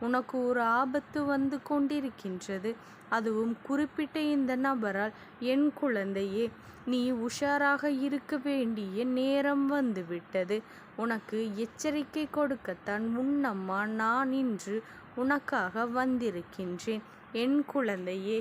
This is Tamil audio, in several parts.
உனக்கு ஒரு ஆபத்து வந்து கொண்டிருக்கின்றது. அதுவும் குறிப்பிட்ட இந்த நபரால் என் குழந்தையே நீ உஷாராக இருக்க வேண்டிய நேரம் வந்துவிட்டது. உனக்கு எச்சரிக்கை கொடுக்கத்தான் உன்னம்மா நான் இன்று உனக்காக வந்திருக்கின்றேன். என் குழந்தையே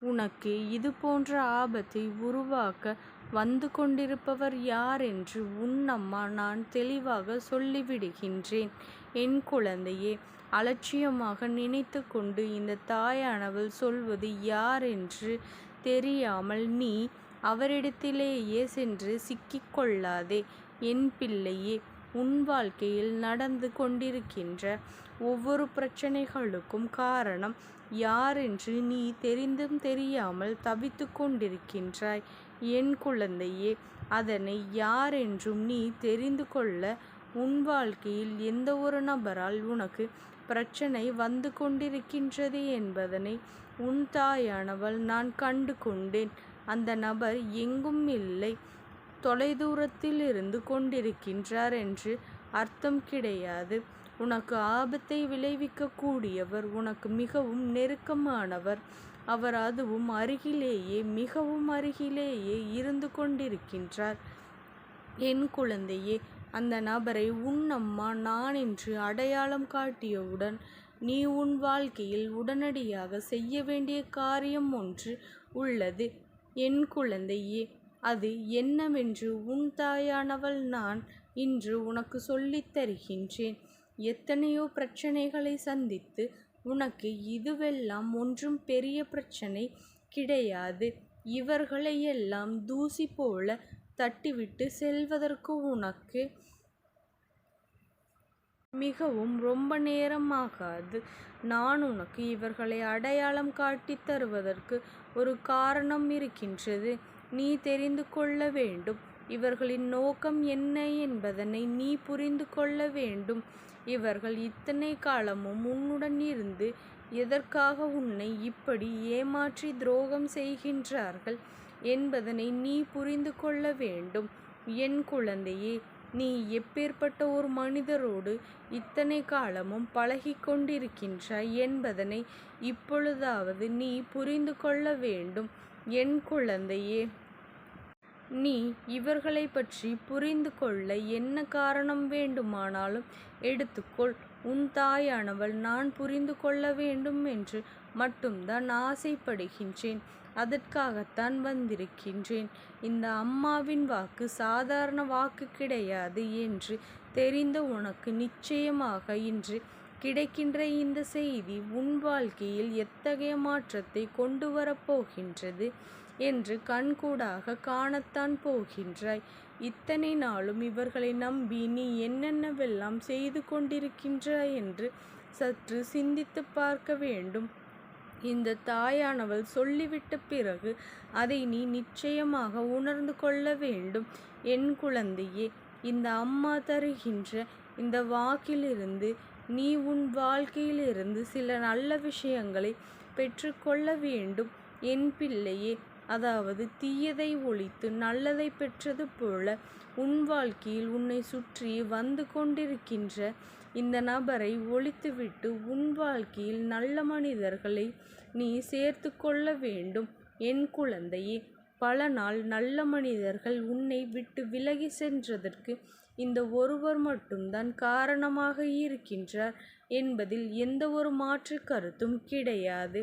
உனக்கு இது போன்ற ஆபத்தை உருவாக்க வந்து கொண்டிருப்பவர் யார் என்று உன்னம்மா நான் தெளிவாக சொல்லிவிடுகின்றேன். என் குழந்தையே அலட்சியமாக நினைத்து கொண்டு இந்த தாயானவள் சொல்வது யார் என்று தெரியாமல் நீ அவரிடத்திலேயே சென்று சிக்கிக்கொள்ளாதே. என் பிள்ளையே உன் வாழ்க்கையில் நடந்து கொண்டிருக்கின்ற ஒவ்வொரு பிரச்சனைகளுக்கும் காரணம் யாரென்று நீ தெரிந்தும் தெரியாமல் தவித்து கொண்டிருக்கின்றாய். என் குழந்தையே அதனை யாரென்றும் நீ தெரிந்து கொள்ள உன் வாழ்க்கையில் எந்த ஒரு நபரால் உனக்கு பிரச்சனை வந்து கொண்டிருக்கின்றது என்பதனை உன் தாயானவள் நான் கண்டு கொண்டேன். அந்த நபர் எங்கும் இல்லை. தொலைதூரத்தில் இருந்து கொண்டிருக்கின்றார் என்று அர்த்தம் கிடையாது. உனக்கு ஆபத்தை விளைவிக்கக்கூடியவர் உனக்கு மிகவும் நெருக்கமானவர். அவர் அதுவும் அருகிலேயே மிகவும் அருகிலேயே இருந்து கொண்டிருக்கின்றார். என் குழந்தையே அந்த நபரை உன் அம்மா நான் என்று அடையாளம் காட்டியவுடன் நீ உன் வாழ்க்கையில் உடனடியாக செய்ய வேண்டிய காரியம் ஒன்று உள்ளது. என் குழந்தையே அது என்னவென்று உன் தாயானவள் நான் இன்று உனக்கு சொல்லித் தருகின்றேன். எத்தனையோ பிரச்சனைகளை சந்தித்து உனக்கு இதுவெல்லாம் ஒன்றும் பெரிய பிரச்சனை கிடையாது. இவர்களையெல்லாம் தூசி போல தட்டிவிட்டு செல்வதற்கு உனக்கு மிகவும் ரொம்ப நேரமாகாது. நான் உனக்கு இவர்களை அடையாளம் காட்டித் தருவதற்கு ஒரு காரணம் இருக்கின்றது. நீ தெரிந்து கொள்ள வேண்டும். இவர்களின் நோக்கம் என்ன என்பதனை நீ புரிந்து கொள்ள வேண்டும். இவர்கள் இத்தனை காலமும் உன்னுடன் இருந்து எதற்காக உன்னை இப்படி ஏமாற்றி துரோகம் செய்கின்றார்கள்? என்பதனை நீ புரிந்து கொள்ள வேண்டும். என் குழந்தையே நீ எப்பேற்பட்ட ஒரு மனிதரோடு இத்தனை காலமும் பழகி கொண்டிருக்கின்றாய் என்பதனை இப்பொழுதாவது நீ புரிந்து கொள்ள வேண்டும். என் குழந்தையே நீ இவர்களை பற்றி புரிந்து கொள்ள என்ன காரணம் வேண்டுமானாலும் எடுத்துக்கொள். உன் தாயானவள் நான் புரிந்து கொள்ள வேண்டும் என்று மட்டும்தான் ஆசைப்படுகின்றேன். அதற்காகத்தான் வந்திருக்கின்றேன். இந்த அம்மாவின் வாக்கு சாதாரண வாக்கு கிடையாது என்று தெரிந்த உனக்கு நிச்சயமாக இன்று கிடைக்கின்ற இந்த செய்தி உன் வாழ்க்கையில் எத்தகைய மாற்றத்தை கொண்டு வரப்போகின்றது என்று கண்கூடாக காணத்தான் போகின்றாய். இத்தனை நாளும் இவர்களை நம்பி நீ என்னென்னவெல்லாம் செய்து கொண்டிருக்கின்றாய் என்று சற்று சிந்தித்து பார்க்க வேண்டும். இந்த தாயானவள் சொல்லிவிட்ட பிறகு அதை நீ நிச்சயமாக உணர்ந்து கொள்ள வேண்டும். என் குழந்தையே இந்த அம்மா தருகின்ற இந்த வாக்கிலிருந்து நீ உன் வாழ்க்கையிலிருந்து சில நல்ல விஷயங்களை பெற்றுக்கொள்ள வேண்டும். என் பிள்ளையே அதாவது தீயதை ஒழித்து நல்லதை பெற்றது போல உன் வாழ்க்கையில் உன்னை சுற்றி வந்து கொண்டிருக்கின்ற இந்த நபரை ஒழித்துவிட்டு உன் வாழ்க்கையில் நல்ல மனிதர்களை நீ சேர்த்து கொள்ள வேண்டும். என் குழந்தையே பல நாள் நல்ல மனிதர்கள் உன்னை விட்டு விலகி சென்றதற்கு இந்த ஒருவர் மட்டும்தான் காரணமாக இருக்கின்றார் என்பதில் எந்த ஒரு மாற்று கருத்தும் கிடையாது.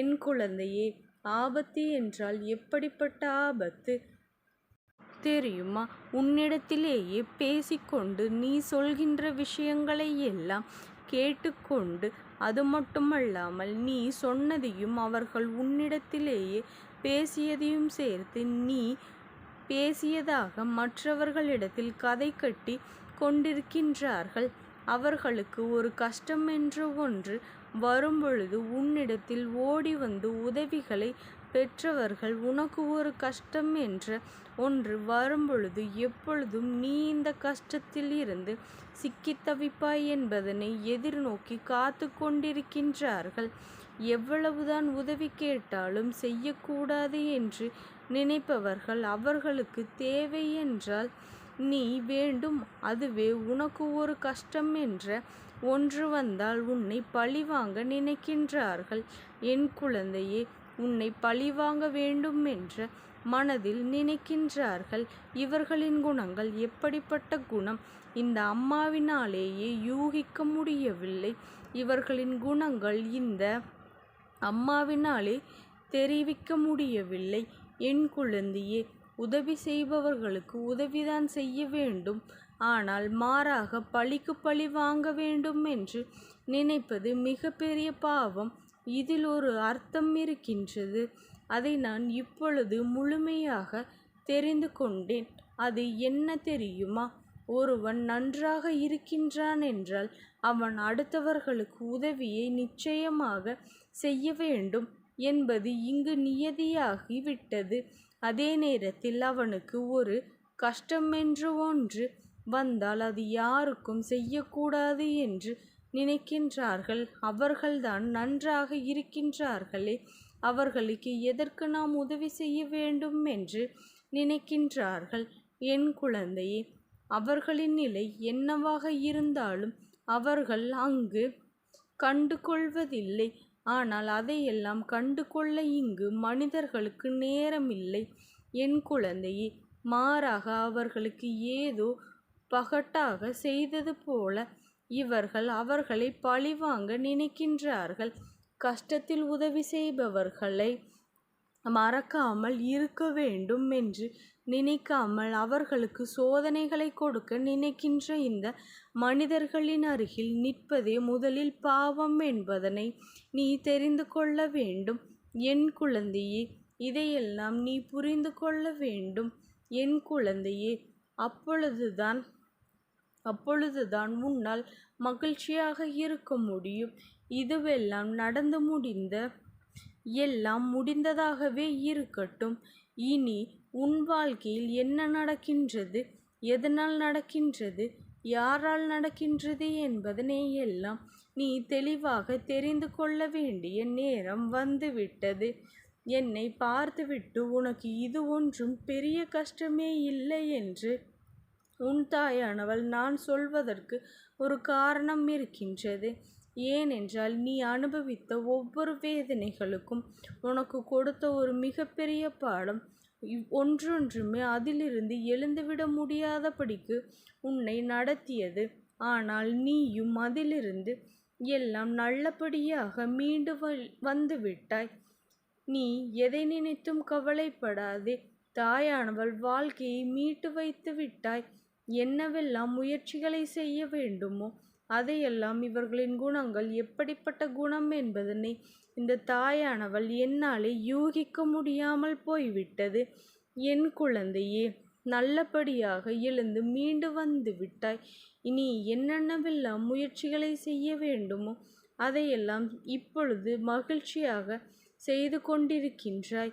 என் குழந்தையே ஆபத்து என்றால் எப்படிப்பட்ட ஆபத்து? தெரியுமா? உன்னிடத்திலேயே பேசிக்கொண்டு நீ சொல்கின்ற விஷயங்களை எல்லாம் கேட்டுக்கொண்டு அது மட்டுமல்லாமல் நீ சொன்னதையும் அவர்கள் உன்னிடத்திலேயே பேசியதையும் சேர்த்து நீ பேசியதாக மற்றவர்களிடத்தில் கதை கட்டி கொண்டிருக்கின்றார்கள். அவர்களுக்கு ஒரு கஷ்டம் என்று ஒன்று வரும்பொழுது உன்னிடத்தில் ஓடி வந்து உதவிகளை பெற்றவர்கள் உனக்கு ஒரு கஷ்டம் என்ற ஒன்று வரும்பொழுது எப்பொழுதும் நீ இந்த கஷ்டத்தில் இருந்து சிக்கித் தவிப்பாய் என்பதனை எதிர்நோக்கி காத்து கொண்டிருக்கின்றார்கள் எவ்வளவுதான் உதவி கேட்டாலும் செய்யக்கூடாது என்று நினைப்பவர்கள் அவர்களுக்கு தேவை என்றால் நீ வேண்டும் அதுவே உனக்கு ஒரு கஷ்டம் என்ற ஒன்று வந்தால் உன்னை பழிவாங்க நினைக்கின்றார்கள். என் குழந்தையே உன்னை பழிவாங்க வேண்டும் என்ற மனதில் நினைக்கின்றார்கள். இவர்களின் குணங்கள் எப்படிப்பட்ட குணம்? இந்த அம்மாவினாலேயே யூகிக்க முடியவில்லை. இவர்களின் குணங்கள் இந்த அம்மாவினாலே தெரிவிக்க முடியவில்லை. என் குழந்தையே உதவி செய்பவர்களுக்கு உதவிதான் செய்ய வேண்டும். ஆனால் மாறாக பழிக்கு பழி வாங்க வேண்டும் என்று நினைப்பது மிகப்பெரிய பாவம். இதில் ஒரு அர்த்தம் இருக்கின்றது. அதை நான் இப்பொழுது முழுமையாக தெரிந்து கொண்டேன். அது என்ன தெரியுமா? ஒருவன் நன்றாக இருக்கின்றான் என்றால் அவன் அடுத்தவர்களுக்கு உதவியை நிச்சயமாக செய்ய வேண்டும். என்பது இங்கு நியதியாகி விட்டது அதே நேரத்தில் அவனுக்கு ஒரு கஷ்டமென்று ஒன்று வந்தால் அது யாருக்கும் செய்யக்கூடாது என்று நினைக்கின்றார்கள். அவர்கள்தான் நன்றாக இருக்கின்றார்களே அவர்களுக்கு எதற்கு நாம் உதவி செய்ய வேண்டும் என்று நினைக்கின்றார்கள். என் குழந்தையே அவர்களின் நிலை என்னவாக இருந்தாலும் அவர்கள் அங்கு கண்டு கொள்வதில்லை ஆனால் அதையெல்லாம் கண்டு கொள்ள இங்கு மனிதர்களுக்கு நேரமில்லை. என் குழந்தையே மாறாக அவர்களுக்கு ஏதோ பகட்டாக செய்தது போல இவர்கள் அவர்களை பழிவாங்க நினைக்கின்றார்கள். கஷ்டத்தில் உதவி செய்பவர்களை மறக்காமல் இருக்க வேண்டும் என்று நினைக்காமல் அவர்களுக்கு சோதனைகளை கொடுக்க நினைக்கின்ற இந்த மனிதர்களின் அருகில் நிற்பதே முதலில் பாவம் என்பதனை நீ தெரிந்து கொள்ள வேண்டும். என் குழந்தையே இதையெல்லாம் நீ புரிந்து கொள்ள வேண்டும். என் குழந்தையே அப்பொழுதுதான் அப்பொழுதுதான் உன்னால் மகிழ்ச்சியாக இருக்க முடியும். இதுவெல்லாம் நடந்து முடிந்த எல்லாம் முடிந்ததாகவே இருக்கட்டும். இனி உன் வாழ்க்கையில் என்ன நடக்கின்றது? எதனால் நடக்கின்றது? யாரால் நடக்கின்றது என்பதனை எல்லாம் நீ தெளிவாக தெரிந்து கொள்ள வேண்டிய நேரம் வந்துவிட்டது. என்னை பார்த்துவிட்டு உனக்கு இது ஒன்றும் பெரிய கஷ்டமே இல்லை என்று உன் தாயானவள் நான் சொல்வதற்கு ஒரு காரணம் இருக்கின்றது. ஏனென்றால் நீ அனுபவித்த ஒவ்வொரு வேதனைகளுக்கும் உனக்கு கொடுத்த ஒரு மிகப்பெரிய பாடம் ஒன்றொன்றுமே அதிலிருந்து எழுந்துவிட முடியாதபடிக்கு உன்னை நடத்தியது. ஆனால் நீயும் அதிலிருந்து எல்லாம் நல்லபடியாக மீண்டு வந்துவிட்டாய் நீ எதை நினைத்தும் கவலைப்படாதே. தாயானவள் வாழ்க்கையை மீட்டு வைத்து விட்டாய். என்னவெல்லாம் முயற்சிகளை செய்ய வேண்டுமோ அதையெல்லாம் இவர்களின் குணங்கள் எப்படிப்பட்ட குணம் என்பதனை இந்த தாயானவள் என்னாலே யூகிக்க முடியாமல் போய்விட்டது. என் குழந்தையே நல்லபடியாக எழுந்து மீண்டு வந்து விட்டாய். இனி என்னென்னவெல்லாம் முயற்சிகளை செய்ய வேண்டுமோ அதையெல்லாம் இப்பொழுது மகிழ்ச்சியாக செய்து கொண்டிருக்கின்றாய்.